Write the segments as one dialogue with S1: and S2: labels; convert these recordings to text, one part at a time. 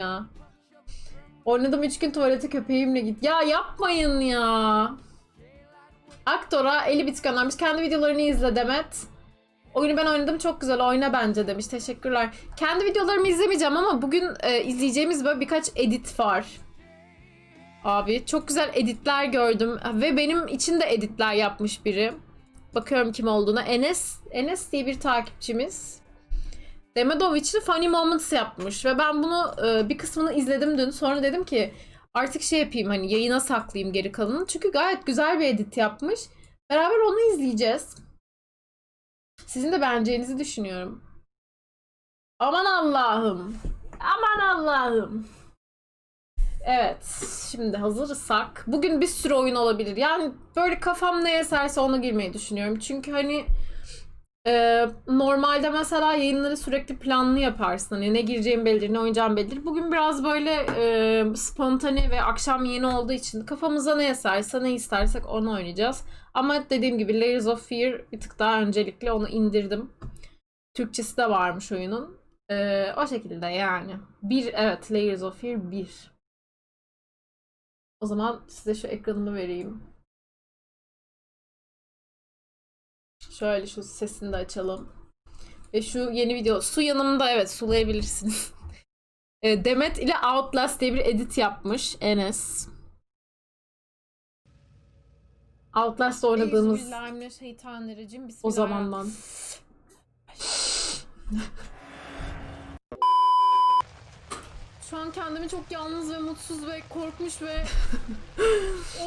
S1: ya. Oynadım 3 gün tuvalete köpeğimle git. Ya yapmayın ya. Aktora 50 bit göndermiş. Kendi videolarını izle Demet. Oyunu ben oynadım çok güzel oyna bence demiş. Teşekkürler. Kendi videolarımı izlemeyeceğim ama bugün e, izleyeceğimiz böyle birkaç edit var. Abi çok güzel editler gördüm ve benim için de editler yapmış biri. Bakıyorum kim olduğuna. Enes, Enes diye bir takipçimiz. Demedovic'li Funny Moments yapmış ve ben bunu e, bir kısmını izledim dün. Sonra dedim ki artık şey yapayım hani yayına saklayayım geri kalanını. Çünkü gayet güzel bir edit yapmış. Beraber onu izleyeceğiz. Sizin de beğeneceğinizi düşünüyorum. Aman Allah'ım. Aman Allah'ım. Evet, şimdi hazırsak bugün bir sürü oyun olabilir. Yani böyle kafam ne eserse ona girmeyi düşünüyorum. Çünkü hani e, normalde mesela yayınları sürekli planlı yaparsın. Hani ne gireceğim bellidir, ne oynayacağım bellidir. Bugün biraz böyle e, spontane ve akşam yeni olduğu için kafamıza ne eserse, ne istersek onu oynayacağız. Ama dediğim gibi Layers of Fear bir tık daha öncelikle onu indirdim. Türkçesi de varmış oyunun. E, o şekilde yani. Bir, evet Layers of Fear 1. O zaman size şu ekranımı vereyim. Şöyle şu sesini de açalım. Ve şu yeni video. Su yanımda evet sulayabilirsiniz. E, Demet ile Outlast diye bir edit yapmış Enes. Outlast oynadığımız o zamandan.
S2: Şu an kendimi çok yalnız ve mutsuz ve korkmuş ve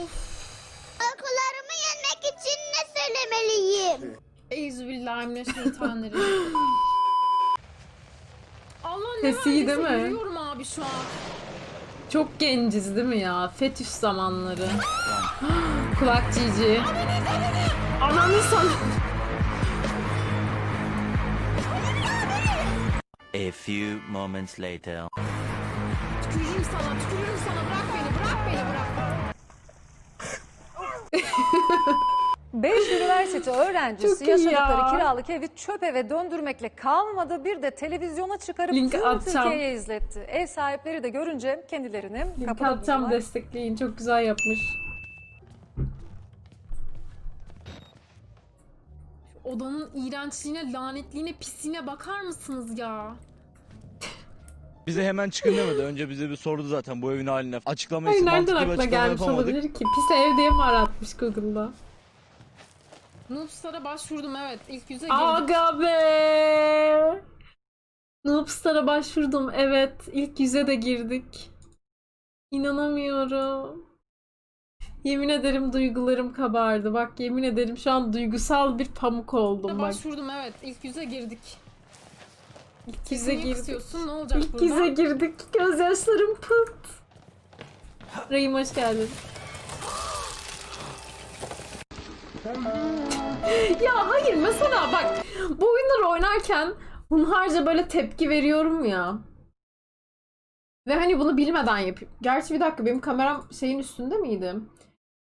S2: of. Euzubillahimineşşeytanirracim. Allah ne
S1: Sesi iyi değil mi?
S2: yürüyorum abi şu an.
S1: Çok genciz değil mi ya? Fetüs zamanları. Kulak cici. Ananı sana.
S3: A few moments later.
S2: Tükürürüm sana, tükürürüm sana.
S4: 5 üniversite öğrencisi
S1: Çok iyi
S4: yaşadıkları
S1: ya.
S4: kiralık evi çöp eve döndürmekle kalmadı. Bir de televizyona çıkarıp
S1: Link
S4: tüm
S1: atacağım.
S4: Türkiye'ye izletti. Ev sahipleri de görünce kendilerini
S1: Link
S4: kapıda
S1: atacağım
S4: buldular.
S1: destekleyin. Çok güzel yapmış.
S2: Odanın iğrençliğine, lanetliğine, pisliğine bakar mısınız ya?
S5: Bize hemen çıkın demedi. Önce bize bir sordu zaten bu evin haline. Açıklamayı
S1: Ay nereden
S5: mantıklı bir
S1: aklına
S5: açıklama
S1: gelmiş
S5: yapamadık.
S1: olabilir ki? Pis ev diye mi aratmış Google'da?
S2: Noobstar'a başvurdum evet. İlk yüze girdim.
S1: Aga be! Noobstar'a başvurdum. Evet. ilk yüze de girdik. İnanamıyorum. Yemin ederim duygularım kabardı. Bak yemin ederim şu an duygusal bir pamuk oldum bak.
S2: Başvurdum evet. İlk yüze girdik.
S1: İlk yüze girdik.
S2: Ne olacak
S1: İlk
S2: burada?
S1: yüze girdik. Gözyaşlarım pıt. Rahim hoş geldin. Ya hayır mesela bak bu oyunları oynarken hunharca böyle tepki veriyorum ya. Ve hani bunu bilmeden yapıyorum. Gerçi bir dakika benim kameram şeyin üstünde miydi?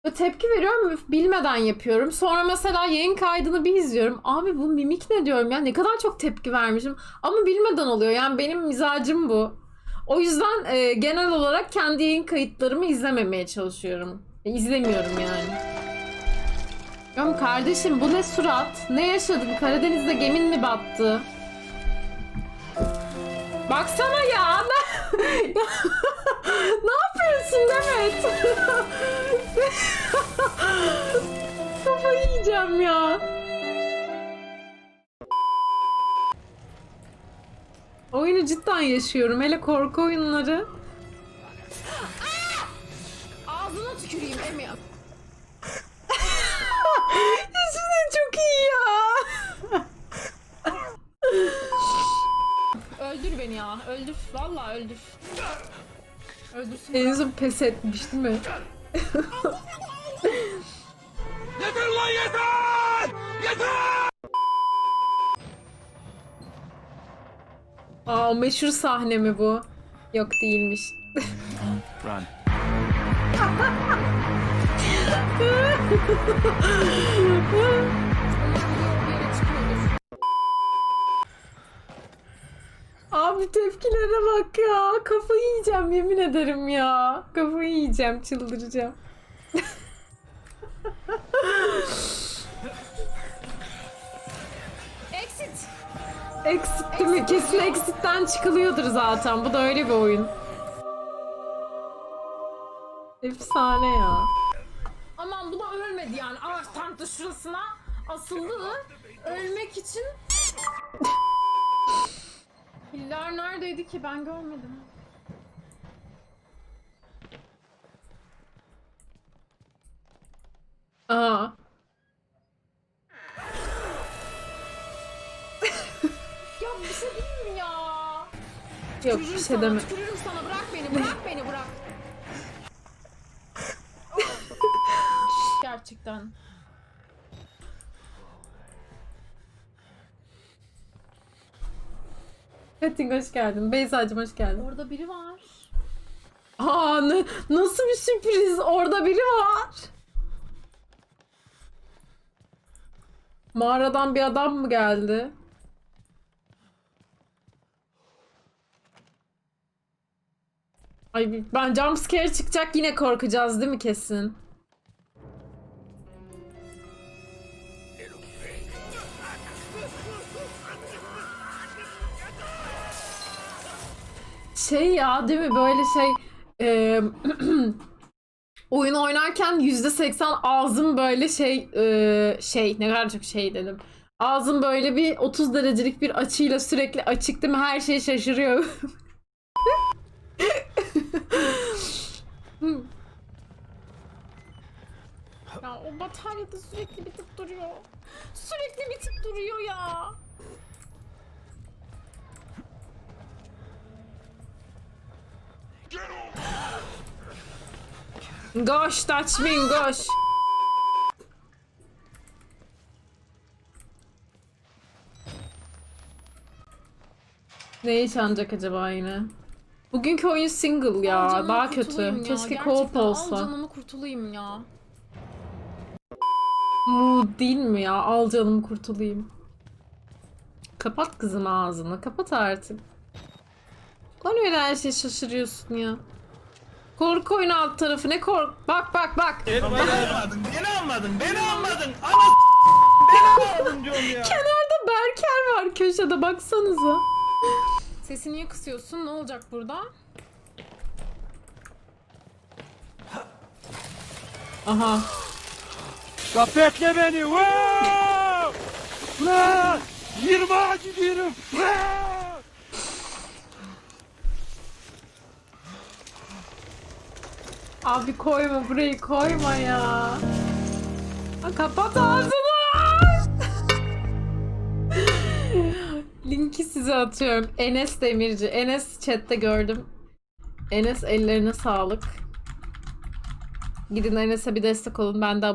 S1: Ve tepki veriyorum ve bilmeden yapıyorum. Sonra mesela yayın kaydını bir izliyorum. Abi bu mimik ne diyorum ya ne kadar çok tepki vermişim. Ama bilmeden oluyor. Yani benim mizacım bu. O yüzden e, genel olarak kendi yayın kayıtlarımı izlememeye çalışıyorum. E, izlemiyorum yani. Ya kardeşim bu ne surat? Ne yaşadın? Karadeniz'de gemin mi battı? Baksana ya. Ne yapıyorsun Demet? Kafayı yiyeceğim ya. Oyunu cidden yaşıyorum. Hele korku oyunları.
S2: Ağzına tüküreyim Emi.
S1: Cidden çok iyi ya.
S2: Öldür beni ya. Öldür. Vallahi öldür. Öldürsün.
S1: En son pes etmiş değil mi? Aa o meşhur sahne mi bu? Yok değilmiş.
S3: Run.
S1: Abi tepkilere bak ya. Kafayı yiyeceğim yemin ederim ya. Kafayı yiyeceğim çıldıracağım.
S2: Exit.
S1: Exit değil mi? Kesin exit'ten çıkılıyordur zaten. Bu da öyle bir oyun. Efsane ya.
S2: Aman bu da ölmedi yani. Ağaç tankta şurasına asıldı. Ölmek için. Piller neredeydi ki ben görmedim.
S1: Aa.
S2: Ya bir şey değil mi ya?
S1: Yok bir şey deme.
S2: tükürürüm sana. Bırak beni, bırak beni, bırak. Gerçekten.
S1: Metin hoş geldin. Beyza'cığım hoş geldin.
S2: Orada biri var.
S1: Aa ne, nasıl bir sürpriz? Orada biri var. Mağaradan bir adam mı geldi? Ay ben jumpscare çıkacak yine korkacağız değil mi kesin? Şey ya değil mi böyle şey e, oyun oynarken yüzde seksen ağzım böyle şey e, şey ne kadar çok şey dedim. Ağzım böyle bir 30 derecelik bir açıyla sürekli açık değil mi? Her şey şaşırıyor.
S2: Ya o bataryada sürekli bitip duruyor. Sürekli bitip duruyor ya.
S1: Gosh, touch me, gosh. Ne yaşanacak acaba yine? Bugünkü oyun single ya,
S2: Al canımı
S1: daha
S2: kurtulayım
S1: kötü.
S2: ya.
S1: Keşke
S2: Gerçekten
S1: co-op
S2: Al
S1: olsa.
S2: canımı kurtulayım ya.
S1: Mood değil mi ya? Al canımı kurtulayım. Kapat kızım ağzını, kapat artık. Lan öyle her şey şaşırıyorsun ya. Korku oyunu alt tarafı ne kork... Bak bak bak.
S6: Beni almadın, beni almadın, beni almadın. Ana beni almadın diyorum ya.
S1: Kenarda Berker var köşede baksanıza.
S2: Sesi niye kısıyorsun? Ne olacak burada?
S1: Aha.
S5: Gafetle beni. Wow! Lan! 20 ağacı diyorum. Wow!
S1: Abi koyma burayı koyma ya. Ha, kapat ağzını. Linki size atıyorum. Enes Demirci. Enes chatte gördüm. Enes ellerine sağlık. Gidin Enes'e bir destek olun. Ben de